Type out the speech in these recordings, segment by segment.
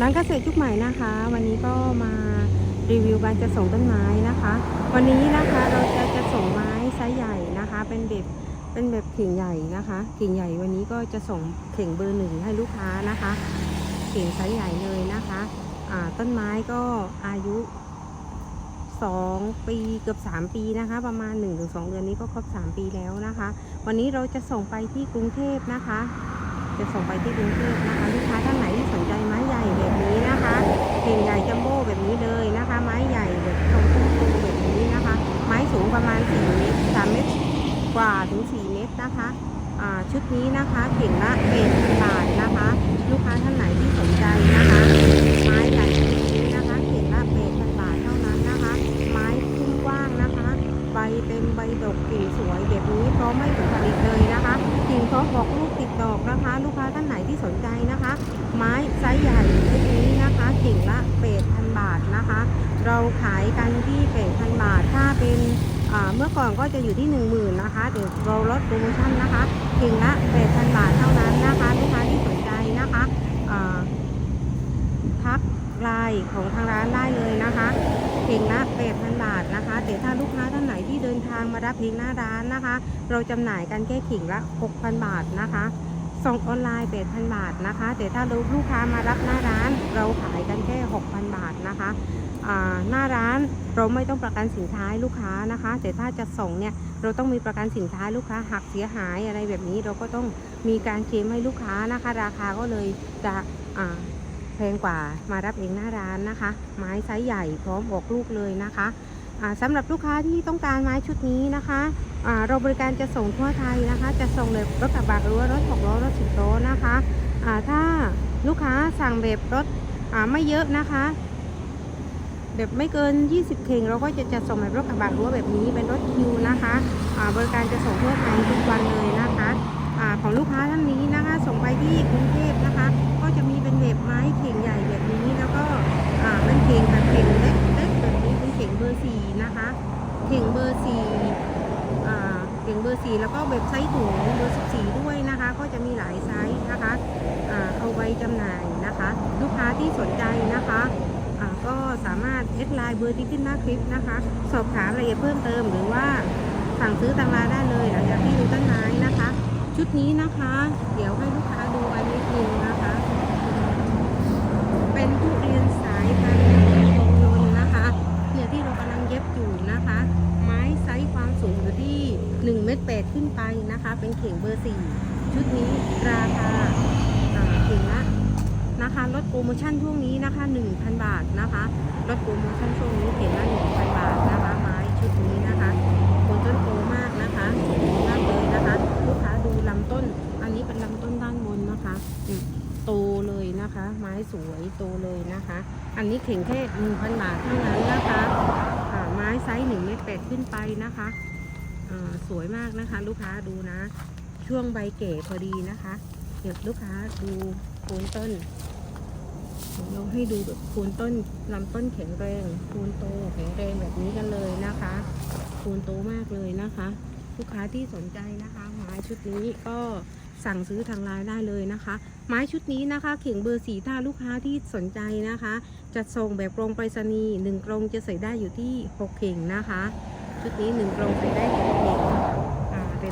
ร้านเกษตรยุคใหม่นะคะ วันนี้ก็มารีวิวการจะส่งต้นไม้นะคะ วันนี้นะคะเราจะจะส่งไม้ไซส์ใหญ่นะคะ เป็นแบบเป็นแบบเข่งใหญ่นะคะเข่งใหญ่วันนี้ก็จะส่งเข่งเบอร์หนึ่งให้ลูกค้านะคะเข่งไซส์ใหญ่เลยนะคะอ่าต้นไม้ก็อายุ 2 ปีเกือบ 3 ปีนะคะ ประมาณ 1-2 เดือนนี้ก็ครบ 3 ปีแล้วนะคะ วันนี้เราจะส่งไปที่กรุงเทพนะคะ จะส่งไปที่กรุงเทพนะคะลูกค้าท่านไหนที่สนใจ เข่งใหญ่จัมโบ้แบบนี้เลยนะคะ ไม้ใหญ่แบบทรงพุ่มตูแบบนี้นะคะ ไม้สูงประมาณ4เมตร3เมตรกว่าถึง 4 เมตรนะคะชุดนี้นะคะเข่งละเป็นบาท เราขายกันที่เปดพันบาท ถ้าเป็นเมื่อก่อนก็จะอยู่ที่1 0,000นะคะเดี๋ยวเราลดโปรโมชั่นนะคะกิ่งละเปดพันบาทเท่านั้นนะคะลูกค้าที่สนใจนะคะทักไลน์ของทางร้านได้เลยนะคะเพลงละ8,000บาทนะคะ แต่ถ้าลูกค้าท่านไหนที่เดินทางมารับเพลงหน้าร้านนะคะ เราจำหน่ายกันแค่ขิงละ6,000บาทนะคะ ส่งออนไลน์ 8,000 บาทนะคะ แต่ถ้าลูกค้ามารับหน้าร้าน เราขายกันแค่ 6,000 บาทนะคะหน้าร้านเราไม่ต้องประกันสินค้าลูกค้านะคะ แต่ถ้าจะส่งเนี่ยเราต้องมีประกันสินค้าลูกค้าหักเสียหายอะไรแบบนี้เราก็ต้องมีการเคลมให้ลูกค้านะคะ ราคาก็เลยจะแพงกว่ามารับเองหน้าร้านนะคะ ไม้ไซส์ใหญ่พร้อมออกลูกเลยนะคะ สำหรับลูกค้าที่ต้องการไม้ชุดนี้นะคะเราบริการจะส่งทั่วไทยนะคะ จะส่งเลยรถกระบะหรือว่ารถหกล้อรถสิบล้อนะคะถ้าลูกค้าสั่งแบบรถไม่เยอะนะคะแบบไม่เกิน 20 เข่งเราก็จะจะส่งแบบรถกระบะหรือว่าแบบนี้เป็นรถคิวนะคะ บริการจะส่งทั่วไทยทุกวันเลยนะคะ บอร์สี่แล้วก็แบบไซส์ถุงเบอร์สิบสี่ด้วยนะคะ ก็จะมีหลายไซส์นะคะอ่าเอาไว้จำหน่ายนะคะ ลูกค้าที่สนใจนะคะก็สามารถแอดไลน์เบอร์ที่ขึ้นหน้าคลิปนะคะ สอบถามรายละเอียดเพิ่มเติม หรือว่าสั่งซื้อทางร้าได้เลยหลังจากที่ดูต้นไม้นะคะ ชุดนี้นะคะ เดี๋ยวให้ลูกค้าดูอันนิดนึงนะคะ เป็นทุเรียนสาย ร์4ชุดนี้ราคาอ่าเข่งละนะคะลดโปรโมชั่นช่วงนี้นะคะ 1,000 บาทนะคะลดโปรโมชั่นช่วงนี้เข่งละ1,000 บาทนะคะไม้ชุดนี้นะคะคนต้นโตมากนะคะสวยมากเลยนะคะ ลูกค้าดูลำต้น อันนี้เป็นลำต้นด้านบนนะคะโตเลยนะคะ ไม้สวยโตเลยนะคะ อันนี้เข่งแค่1,000 บาทเท่านั้นนะคะไม้ไซส์1เมตรแปดขึ้นไปนะคะสวยมากนะคะ ลูกค้าดูนะ ช่วงใบเก๋พอดีนะคะ เดี๋ยวลูกค้าดูโคนต้นเดี๋ยวเราให้ดูแบบโคนต้นลำต้นแข็งแรงโคนโตแข็งแรงแบบนี้กันเลยนะคะโคนโตมากเลยนะคะ ลูกค้าที่สนใจนะคะ ไม้ชุดนี้ก็สั่งซื้อทางไลน์ได้เลยนะคะ ไม้ชุดนี้นะคะ เข่งเบอร์สีถ้าลูกค้าที่สนใจนะคะจะส่งแบบกรงไปรษณีย์หนึ่งกรงจะใส่ได้อยู่ที่ 6 เข่งนะคะ ชุดนี้หนึ่งกรงใส่ได้หกเข่ง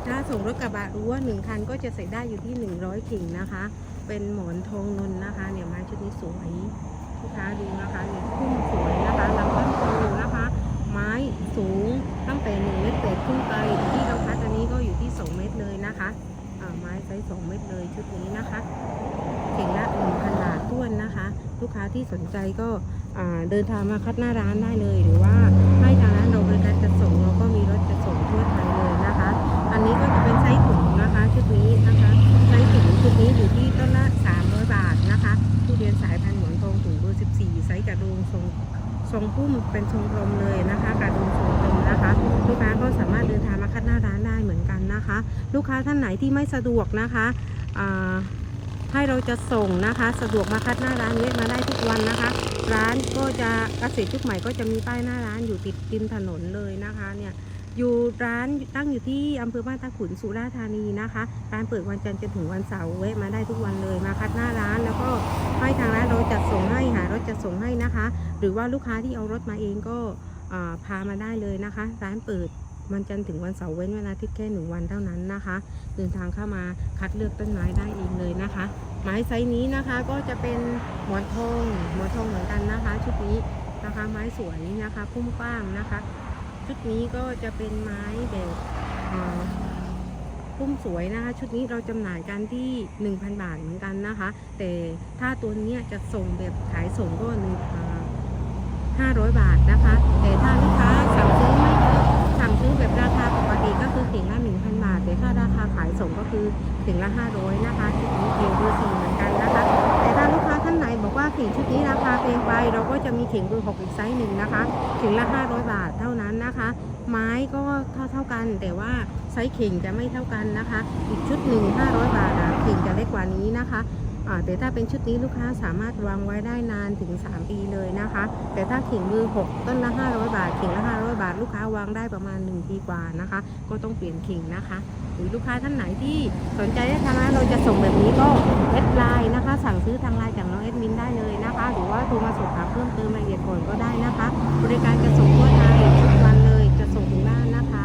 ถ้าส่งรถกระบะรือว่าหนึ่งคันก็จะใส่ได้อยู่ที่ 100เข่งนะคะ เป็นหมอนทองนนนะคะ เนี่ยไม้ชุดนี้สวยลูกค้าดูนะคะเนี่ยพุ่มสวยนะคะลำต้นโตนะคะ ไม้สูงตั้งแต่1เมตรแปดขึ้นไปที่เราคัดอันนี้ก็อยู่ที่ 2 เมตรเลยนะคะไม้ไซส์2เมตรเลยชุดนี้นะคะเข่งละ1,000บาทท้วนนะคะ ลูกค้าที่สนใจก็เดินทางมาคัดหน้าร้านได้เลยหรือว่าให้ทางร้าน บริการจัดส่งเราก็มีรถจัดส่งทั่วไทยเลยนะคะ อันนี้ก็จะเป็นไซส์ถุงนะคะชุดนี้นะคะไซส์ถุงชุดนี้อยู่ที่ต้นละ 300 บาทนะคะทุเรียนสายพันธุ์หมอนทองถุงเบอร์14 ไซส์กระดุมทรงทรงพุ่มเป็นทรงกลมเลยนะคะกระดุมทรงกลมนะคะ ลูกค้าก็สามารถเดินทางมาคัดหน้าร้านได้เหมือนกันนะคะ ลูกค้าท่านไหนที่ไม่สะดวกนะคะให้เราจะส่งนะคะ สะดวกมาคัดหน้าร้านเวทมาได้ทุกวันนะคะ ร้านก็จะเกษตรยุคใหม่ก็จะมีป้ายหน้าร้านอยู่ติดริมถนนเลยนะคะเนี่ยอยู่ร้านตั้งอยู่ที่อำเภอบ้านตาขุนสุราษฎร์ธานีนะคะ ร้านเปิดวันจันทร์จนถึงวันเสาร์แวะมาได้ทุกวันเลยมาคัดหน้าร้าน แล้วก็ให้ทางร้านเราจัดส่งให้หารถจัดส่งให้นะคะ หรือว่าลูกค้าที่เอารถมาเองก็พามาได้เลยนะคะ ร้านเปิด วันจันทร์ถึงวันเสาร์เว้นเวลาที่แค่หนึ่งวันเท่านั้นนะคะ เดินทางเข้ามาคัดเลือกต้นไม้ได้เองเลยนะคะ ไม้ไซส์นี้นะคะก็จะเป็นหมอนทองหมอนทองเหมือนกันนะคะ ชุดนี้นะคะไม้สวยนะคะพุ่มกว้างนะคะ ชุดนี้ก็จะเป็นไม้แบบพุ่มสวยนะคะ ชุดนี้เราจำหน่ายกันที่ 1,000 บาทเหมือนกันนะคะ แต่ถ้าตัวนี้จะส่งแบบขายส่งก็หนึ่งห้าร้อยบาทนะคะ แต่ถ้าลูกค้าสั่งซื้อไม่ คือเข่งละ 500 นะคะชุดนี้เข่งเบอร์สี่เหมือนกันนะคะ แต่ถ้าลูกค้าท่านไหนบอกว่าเข่งชุดนี้ราคาแพงไป เราก็จะมีเข่งเบอร์หกอีกไซส์หนึ่งนะคะเข่งละ 500 บาทเท่านั้นนะคะ ไม้ก็เท่าเท่ากัน แต่ว่าไซส์เข่งจะไม่เท่ากันนะคะ อีกชุดหนึ่ง500 บาทอะเข่งจะเล็กกว่านี้นะคะแต่ถ้าเป็นชุดนี้ลูกค้าสามารถวางไว้ได้นานถึง 3 ปีเลยนะคะ แต่ถ้าเข่งมือ 6 ต้นละ 500 บาทเข่งละ 500 บาท ลูกค้าวางได้ประมาณ 1 ปีกว่านะคะ ก็ต้องเปลี่ยนเข่งนะคะ หรือลูกค้าท่านไหนที่สนใจจะทำร้านเราจะส่งแบบนี้ก็แอดไลน์นะคะ สั่งซื้อทางไลน์จากน้องแอดมินได้เลยนะคะ หรือว่าโทรมาสอบถามเพิ่มเติมรายละเอียดก่อนก็ได้นะคะ บริการจะส่งทั่วไทยทุกวันเลยจะส่งถึงบ้านนะคะ